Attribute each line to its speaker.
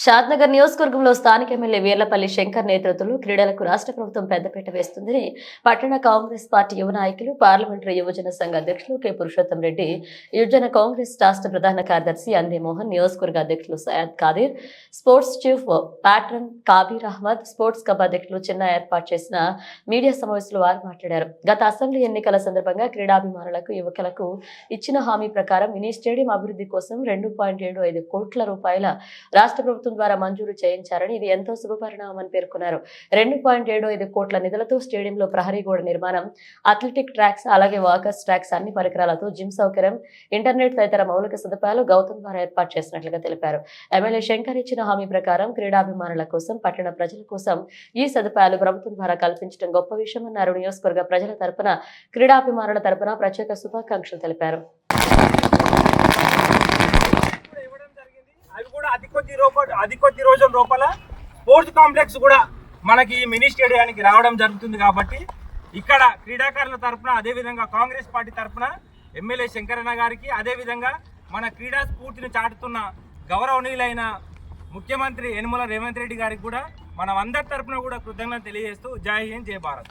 Speaker 1: షాద్నగర్ నియోజకవర్గంలో స్థానిక ఎమ్మెల్యే వీర్లపల్లి శంకర్ నేతృత్వంలో క్రీడలకు రాష్ట్ర ప్రభుత్వం పెద్దపీట వేస్తుందని పట్టణ కాంగ్రెస్ పార్టీ యువ నాయకులు పార్లమెంటరీ యువజన సంఘ అధ్యక్షులు కె. పురుషోత్తం రెడ్డి యువజన కాంగ్రెస్ రాష్ట్ర ప్రధాన కార్యదర్శి అందే మోహన్ నియోజకవర్గ అధ్యక్షులు Sayad Khadeer sports chief patron Kabir Ahmed sports club అధ్యక్షులు చిన్న ఏర్పాటు చేసిన మీడియా సమావేశంలో వారు మాట్లాడారు. గత అసెంబ్లీ ఎన్నికల సందర్భంగా క్రీడాభిమానులకు యువకులకు ఇచ్చిన హామీ ప్రకారం మినీ స్టేడియం అభివృద్ధి కోసం రెండు పాయింట్ ఏడు ఐదు కోట్ల రూపాయల రాష్ట్ర ప్రభుత్వం ద్వారా మంజూరు చేయించారని ఇది ఎంతో శుభపరిణామని పేర్కొన్నారు. రెండు పాయింట్ ఏడు ఐదు కోట్ల నిధులతో స్టేడియంలో ప్రహరీ గోడ నిర్మాణం అథ్లెటిక్ ట్రాక్స్ అలాగే వాకర్స్ ట్రాక్స్ అన్ని పరికరాలతో జిమ్ సౌకర్యం ఇంటర్నెట్ తదితర మౌలిక సదుపాయాలు గౌతమ్ ద్వారా ఏర్పాటు చేసినట్లుగా తెలిపారు. ఎమ్మెల్యే శంకర్ ఇచ్చిన హామీ ప్రకారం క్రీడాభిమానుల కోసం పట్టణ ప్రజల కోసం ఈ సదుపాయాలు ప్రభుత్వం ద్వారా కల్పించడం గొప్ప విషయమన్నారు. నియోజకవర్గ ప్రజల తరపున క్రీడాభిమానుల తరపున ప్రత్యేక శుభాకాంక్షలు తెలిపారు.
Speaker 2: అది కొద్ది రూప అది కొద్ది రోజుల లోపల స్పోర్ట్స్ కాంప్లెక్స్ కూడా మనకి ఈ మినీ స్టేడియానికి రావడం జరుగుతుంది కాబట్టి ఇక్కడ క్రీడాకారుల తరపున అదేవిధంగా కాంగ్రెస్ పార్టీ తరపున ఎమ్మెల్యే శంకరన్న గారికి అదేవిధంగా మన క్రీడా స్ఫూర్తిని చాటుతున్న గౌరవనీయులైన ముఖ్యమంత్రి యనమల రేవంత్ రెడ్డి గారికి కూడా మనం అందరి తరపున కూడా కృతజ్ఞత తెలియజేస్తూ జై హింద్ జై భారత్.